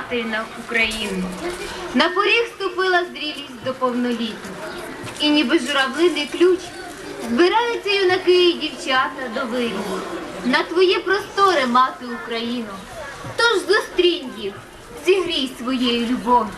матері на Україну. На поріг ступила зрілість до повноліття. І ніби журавлиний ключ збираються юнаки і дівчата до вирію. На твої простори, мати Україну. Тож зустрінь їх, зігрій своєю любов'ю.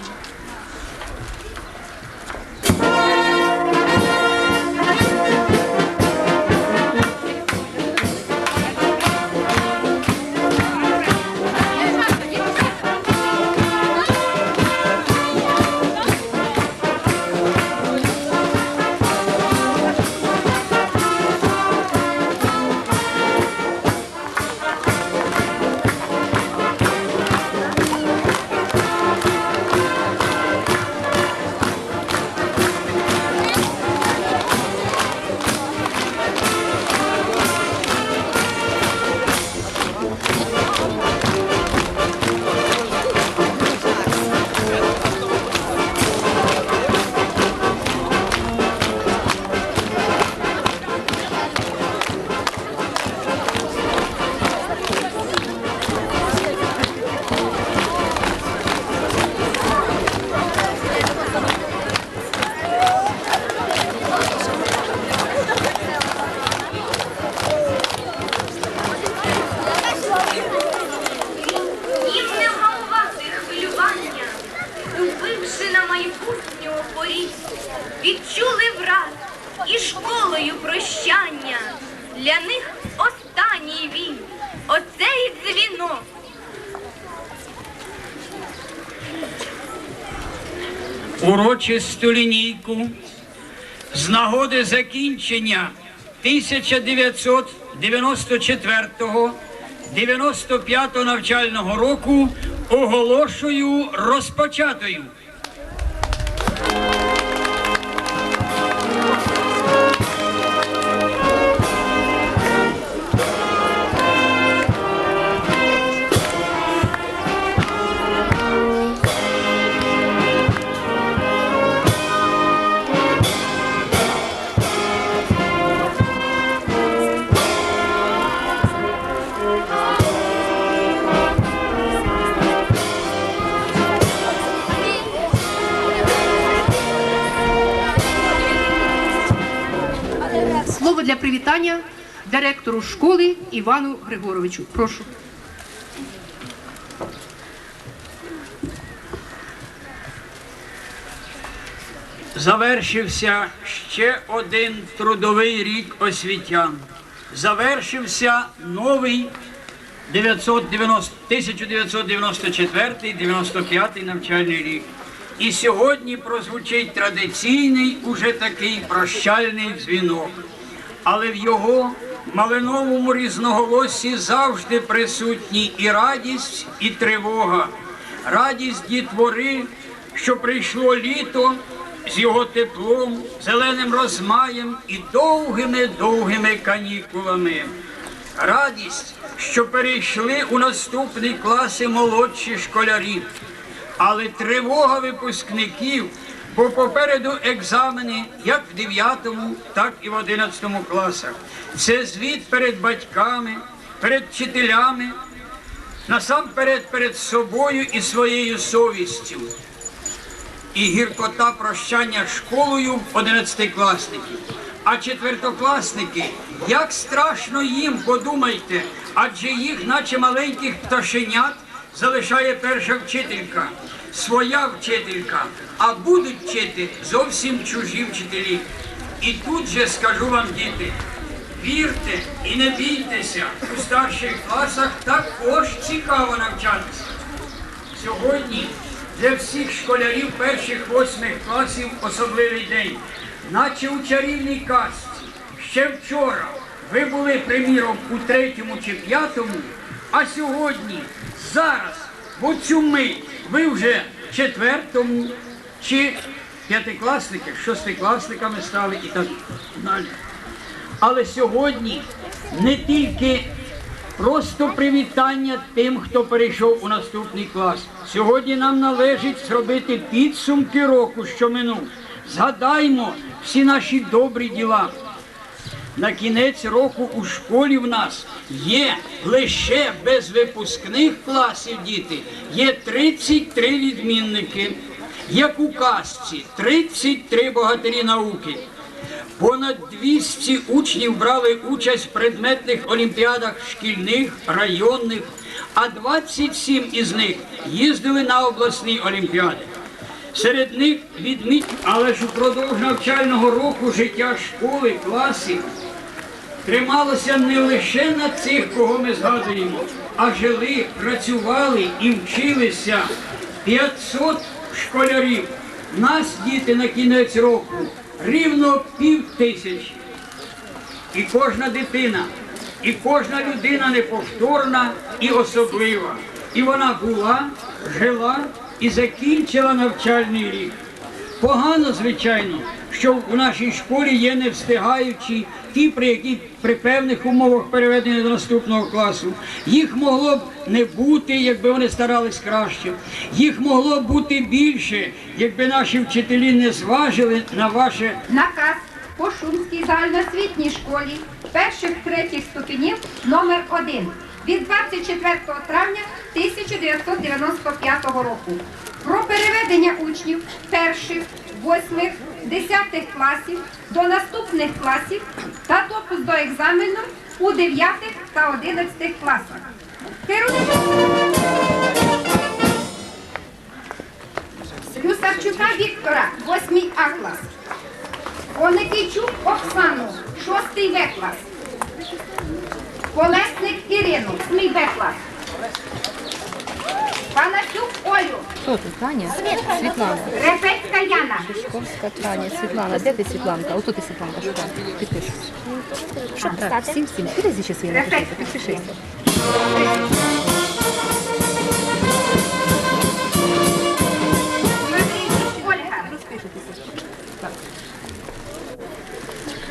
Урочисту лінійку з нагоди закінчення 1994-95 навчального року оголошую розпочатою. Слово для привітання директору школи Івану Григоровичу. Прошу. Завершився ще один трудовий рік освітян. Завершився новий 1994-95 навчальний рік. І сьогодні прозвучить традиційний уже такий прощальний дзвінок. Але в його малиновому різноголосі завжди присутні і радість, і тривога. Радість дітвори, що прийшло літо з його теплом, зеленим розмаєм і довгими-довгими канікулами. Радість, що перейшли у наступні класи молодші школярі. Але тривога випускників, бо попереду екзамени як в 9, так і в 11 класах. Це звіт перед батьками, перед вчителями, насамперед перед собою і своєю совістю. І гіркота прощання школою 11-класників. А четвертокласники, як страшно їм, подумайте, адже їх, наче маленьких пташенят, залишає перша вчителька, своя вчителька, а будуть вчити зовсім чужі вчителі. І тут же скажу вам, діти, вірте і не бійтеся, у старших класах також цікаво навчатися. Сьогодні для всіх школярів перших восьмих класів особливий день, наче у чарівній казці. Ще вчора ви були, приміром, у третьому чи п'ятому, а сьогодні, зараз, мить, ви вже четвертому чи п'ятикласники, шостикласниками стали і так далі. Але сьогодні не тільки просто привітання тим, хто перейшов у наступний клас. Сьогодні нам належить зробити підсумки року, що минув. Згадаймо всі наші добрі діла. На кінець року у школі в нас є лише без випускних класів діти, є 33 відмінники, як у казці, 33 богатирі науки. Понад 200 учнів брали участь в предметних олімпіадах шкільних, районних, а 27 із них їздили на обласні олімпіади. Серед них відміт, але ж упродовж навчального року життя школи, класів трималося не лише на цих, кого ми згадуємо, а жили, працювали і вчилися 500 школярів. Нас діти на кінець року рівно пів тисячі. І кожна дитина, і кожна людина неповторна і особлива. І вона була, жила і закінчила навчальний рік. Погано, звичайно, що у нашій школі є не встигаючі ті, при які при певних умовах переведення до наступного класу. Їх могло б не бути, якби вони старались краще. Їх могло б бути більше, якби наші вчителі не зважили на ваше Наказ по Шумській загальноосвітній школі перших третіх ступенів номер 1 від 24 травня 1995 року про переведення учнів перших, восьмих, десятих класів до наступних класів та допуск до екзамену у 9 та 11 класах. Керуючи Люсарчука Віктора, 8 А клас. Оникійчук Оксану, 6 В клас. Колесник Ірину, 7 В клас. Панасюк Олю, Хто ти, Таня? Світлана. Репецька Яна, Шковська Таня. Світлана. Де ти Світланка? Ото ти Світланка, шукай. Підпишеш. Що так? Всім, всім. Куди зі часи напишися? Підпишися.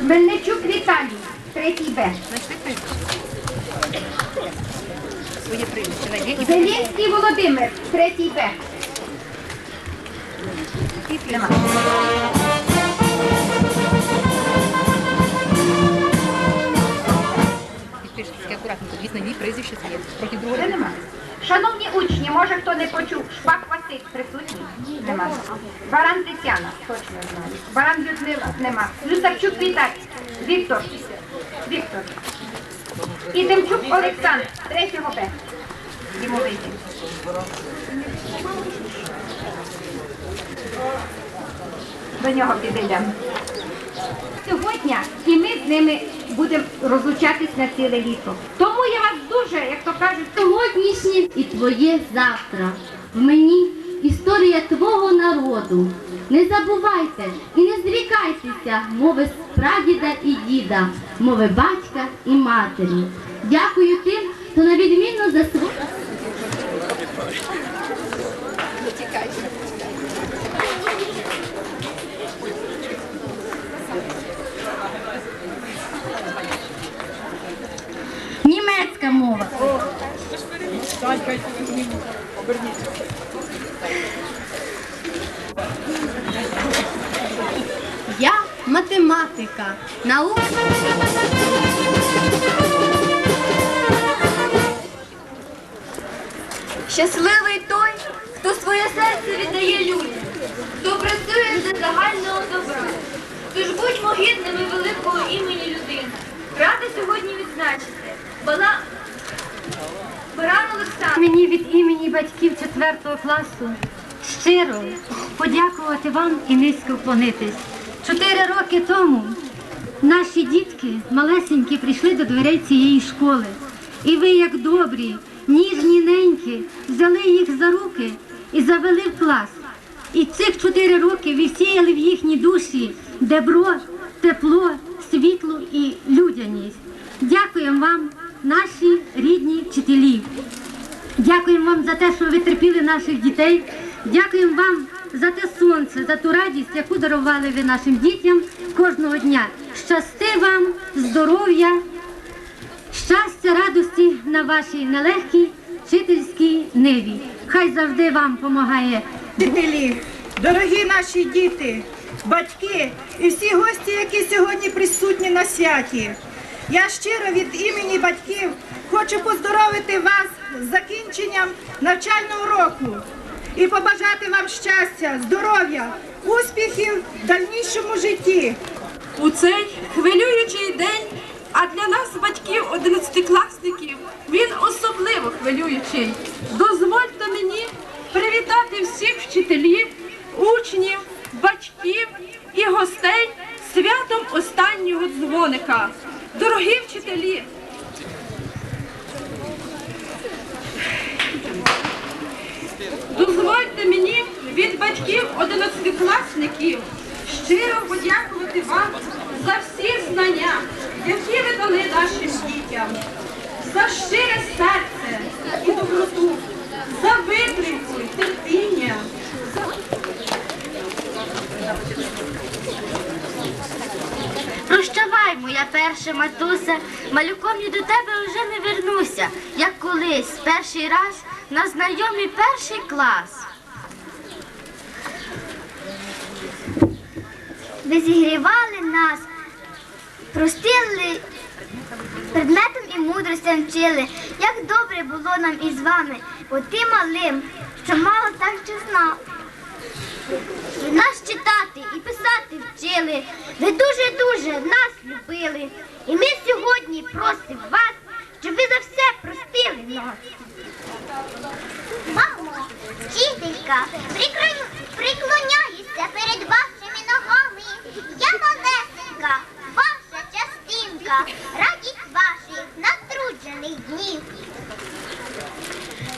Мельничук Віталій, 3 Б. Своє прізвище. Зелінський Володимир, 3 Б. Тільки ні, прізвище своє. Проти другого. нема. Шановні учні, може хто не почув, Шпак Василь присутній? Нема. Баран Тетяна, точно знаю. Баран Людмила, нема. Люсарчук Віталій, Віктор, Віктор. І Демчук Олександр, третього Б. Дімовий. До нього підійдемо. Сьогодні і ми з ними будемо розлучатись на ціле літо. Тому я вас дуже, як то кажуть, Сьогоднішнє і твоє завтра. В мені історія твого народу. Не забувайте і не зрікайтеся мови прадіда і діда, мови батька і матері. Дякую тим, хто на відмінно за свою. Німецька мова. Я математика. Наука. Щасливий той, хто своє серце віддає людям, хто працює для загального добра. Тож будьмо гідними великого імені людини. Рада сьогодні відзначити. Бала... Баран Олександр. Мені від імені батьків 4 класу щиро подякувати вам і низько вклонитись. Чотири роки тому наші дітки малесенькі прийшли до дверей цієї школи. І ви, як добрі, ніжні неньки, взяли їх за руки і завели в клас. І цих чотири роки ви в їхні душі добро, тепло, світло і людяність. Дякуємо вам, наші рідні вчителі. Дякуємо вам за те, що ви терпіли наших дітей. Дякуємо вам за те сонце, за ту радість, яку дарували ви нашим дітям кожного дня. Щасти вам здоров'я, щастя, радості на вашій нелегкій вчительській ниві. Хай завжди вам допомагає Вчителі, дорогі наші діти, батьки і всі гості, які сьогодні присутні на святі. Я щиро від імені батьків хочу поздоровити вас з закінченням навчального року і побажати вам щастя, здоров'я, успіхів в дальнішому житті. У цей хвилюючий день, а для нас, батьків одинадцятикласників, він особливо хвилюючий. Дозвольте мені привітати всіх вчителів, учнів, батьків і гостей святом останнього дзвоника. Дорогі вчителі! Дозвольте мені від батьків одинадцятикласників щиро подякувати вам за всі знання, які ви дали нашим дітям, за щире серце і доброту, за витримку і терпіння. Прощавай, моя перша матуся, малюком я до тебе вже не вернуся, як колись перший раз на знайомий перший клас. Ви зігрівали нас, простили предметом і мудростям вчили, як добре було нам із вами, бо ти малим, що мало так ще знав. Нас читати і писати вчили. Ви дуже-дуже нас любили. І ми сьогодні просимо вас, щоб ви за все простили нас. Мамо, вчителька, приклоняюся перед вашими ногами. Я малесенька, ваша частинка, радість ваших натруджених днів.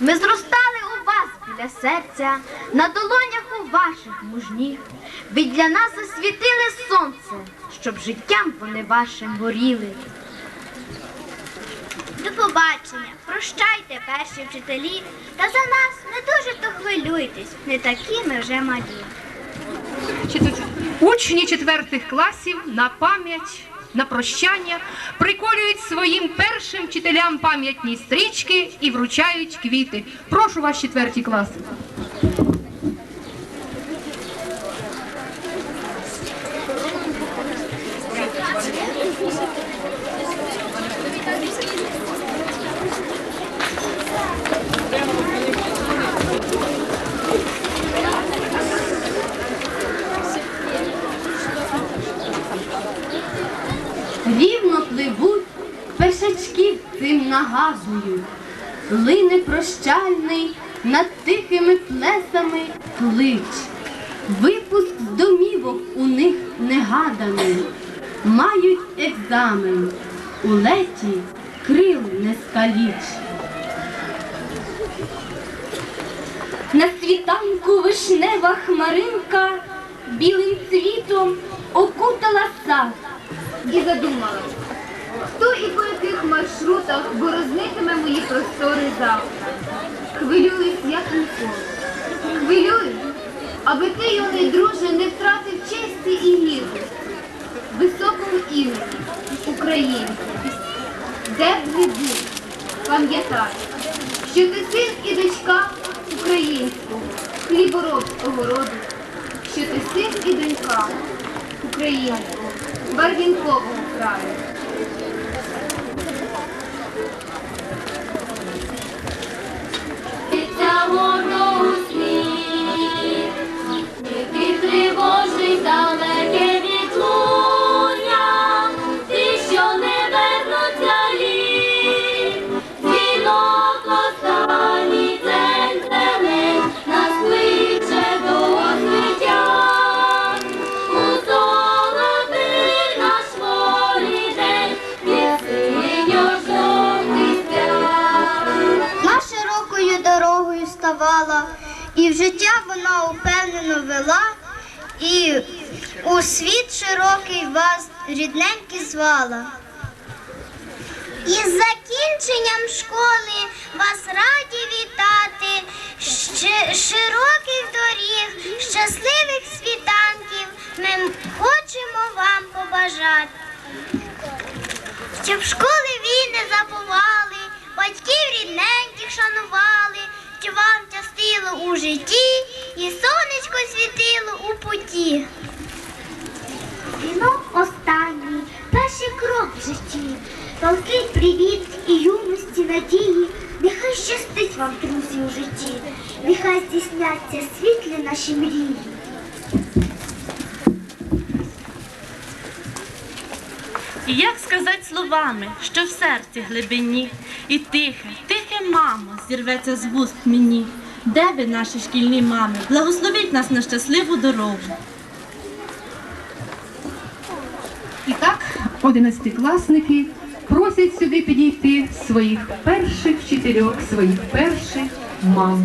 Ми зростали біля серця, на долонях у ваших мужніх. Ви для нас засвітили сонце, щоб життям вони вашим горіли. До побачення, прощайте, перші вчителі, та за нас не дуже то хвилюйтесь, не такі ми вже малі. Учні четвертих класів на пам'ять, на прощання приколюють своїм першим вчителям пам'ятні стрічки і вручають квіти. Прошу вас, четверті класи. Цим нагадую. Лине прощальний над тихими плесами клич. Випуск з домівок у них негаданий. Мають екзамен. У леті крил не скаліч. На світанку вишнева хмаринка білим цвітом окутала сад і задумала, хто і по яких маршрутах борознитиме мої простори завтра. Хвилююсь, як ніколи. Хвилююсь, аби ти, юний друже, не втратив честі і гідності, високого імені українця. Де б ви був, пам'ятай, що ти син і дочка українського, хліборобського роду, що ти син і донька українського, Барвінкового краю. Упевнено вела, і у світ широкий вас рідненький звала. Із закінченням школи вас раді вітати, широких доріг, щасливих світанків ми хочемо вам побажати. Щоб школи війни забували, батьків рідненьких шанували, щоб вам щастило у житті і сонечко світило у путі. Вінок останній, перший крок в житті, палкий привіт і юності надії. Нехай щастить вам, друзі, у житті, нехай здійсняться світлі наші мрії. І як сказати словами, що в серці глибині, і тихе, тихе, мамо, зірветься з вуст мені. Де ви, наші шкільні мами? Благословіть нас на щасливу дорогу. І так, одинадцятикласники просять сюди підійти своїх перших вчителів, своїх перших мам.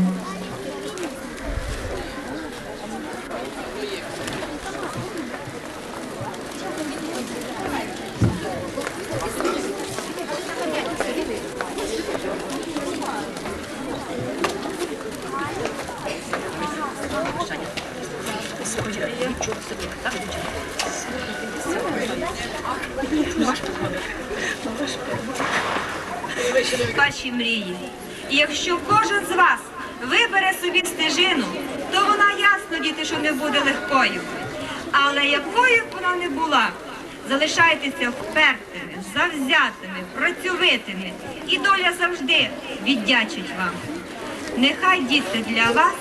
ваші мрії. І якщо кожен з вас вибере собі стежину, то вона ясно, діти, що не буде легкою. Але якою б вона не була, залишайтеся впертими, завзятими, працьовитими, і доля завжди віддячить вам. Нехай діти для вас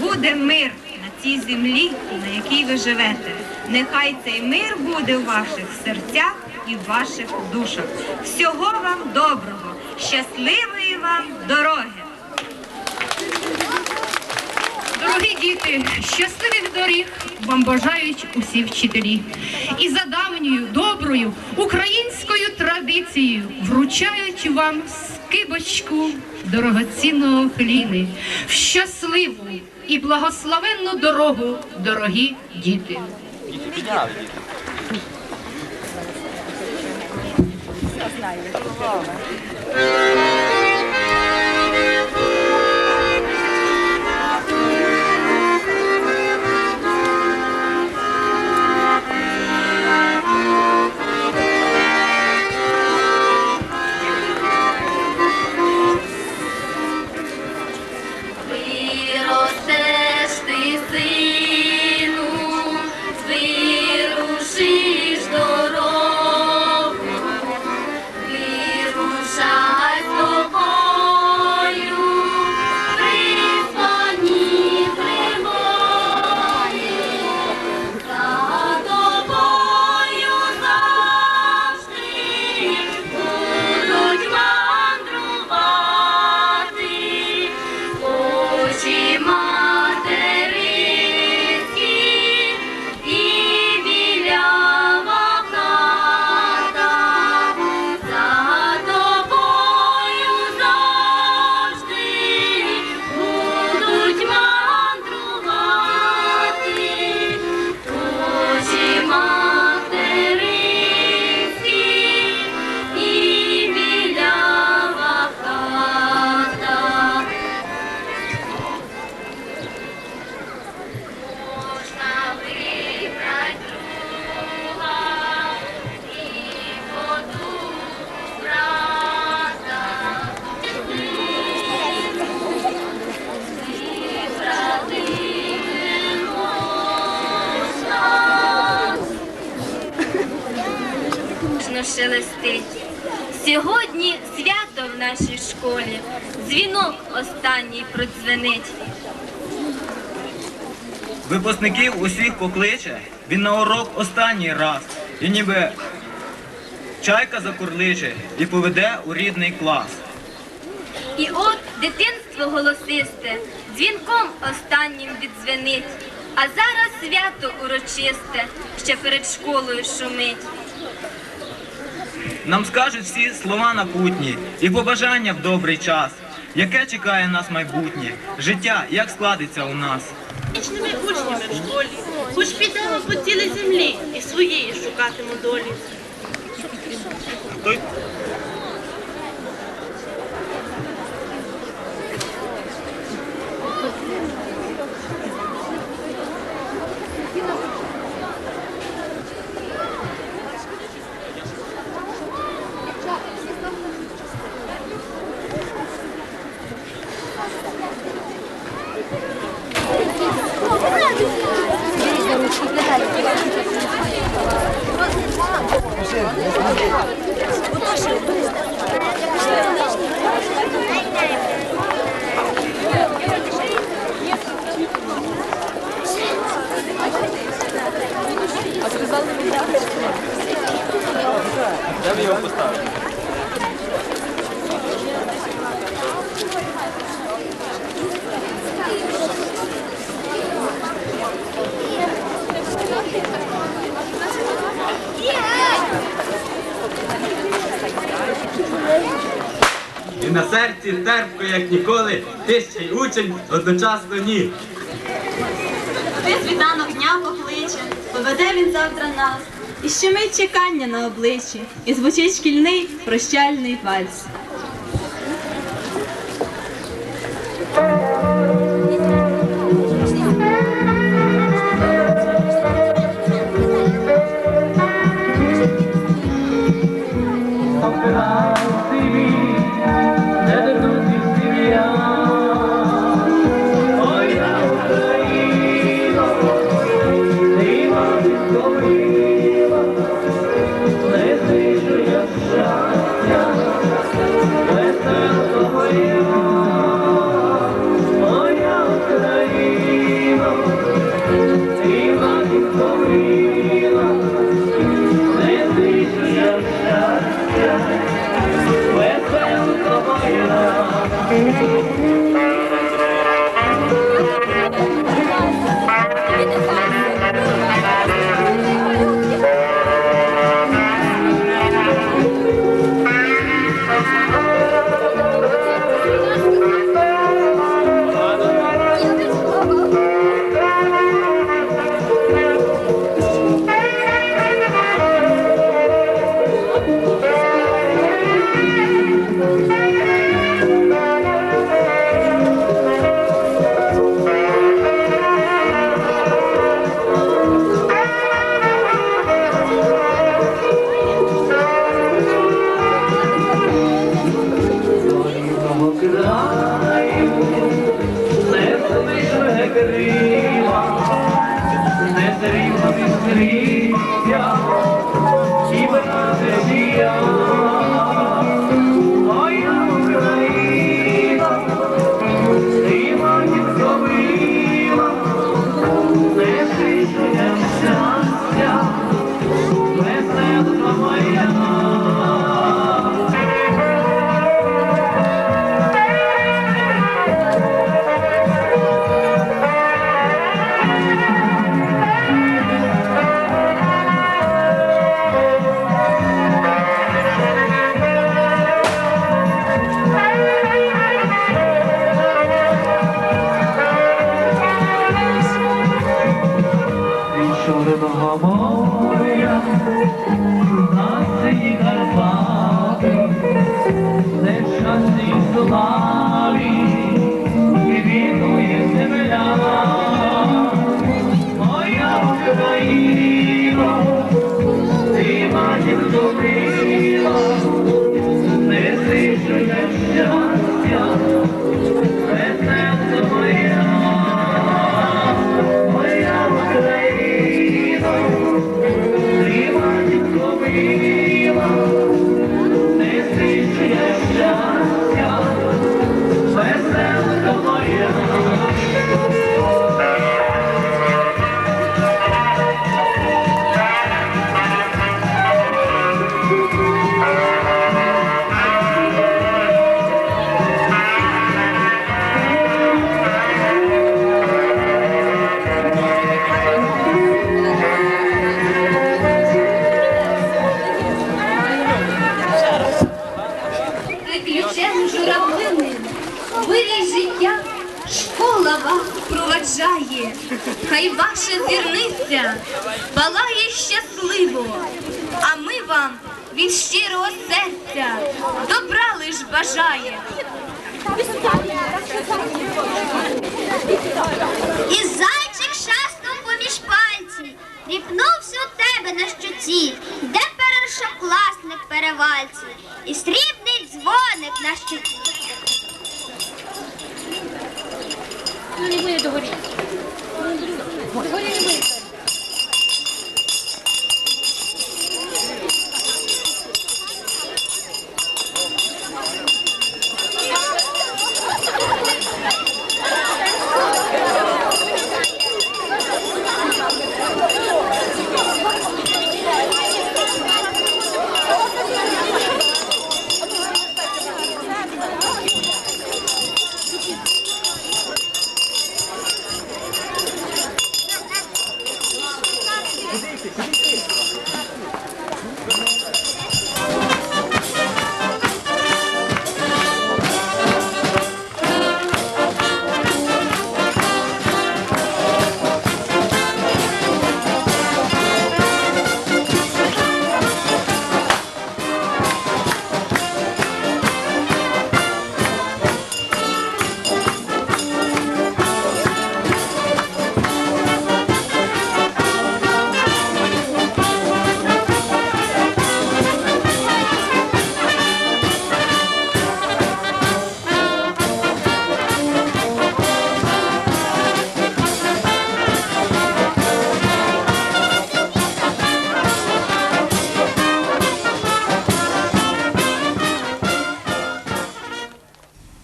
буде мир на цій землі, на якій ви живете. Нехай цей мир буде в ваших серцях і в ваших душах. Всього вам доброго, щасливої вам дороги! Дорогі діти, щасливих доріг вам бажають усі вчителі. І за давньою доброю українською традицією вручають вам скибочку дорогоцінного хліни в щасливу і благословенну дорогу, дорогі діти. Виростеш Сьогодні свято в нашій школі. Дзвінок останній продзвенить. Випускників усіх покличе, він на урок останній раз. І ніби чайка закурличе і поведе у рідний клас. І от дитинство голосисте, дзвінком останнім віддзвенить. А зараз свято урочисте, ще перед школою шумить. Нам скажуть всі слова напутні і побажання в добрий час. Яке чекає нас майбутнє, життя як складеться у нас. Вічними учнями в школі, хоч підемо по цілій землі і своєї шукатиму долі. Той Де ви його поставили? І на серці терпко, як ніколи, ти ще й учень, одночасно ні. Ти світанок дня покличе, поведе він завтра нас. І щемить чекання на обличчі, і звучить шкільний прощальний вальс.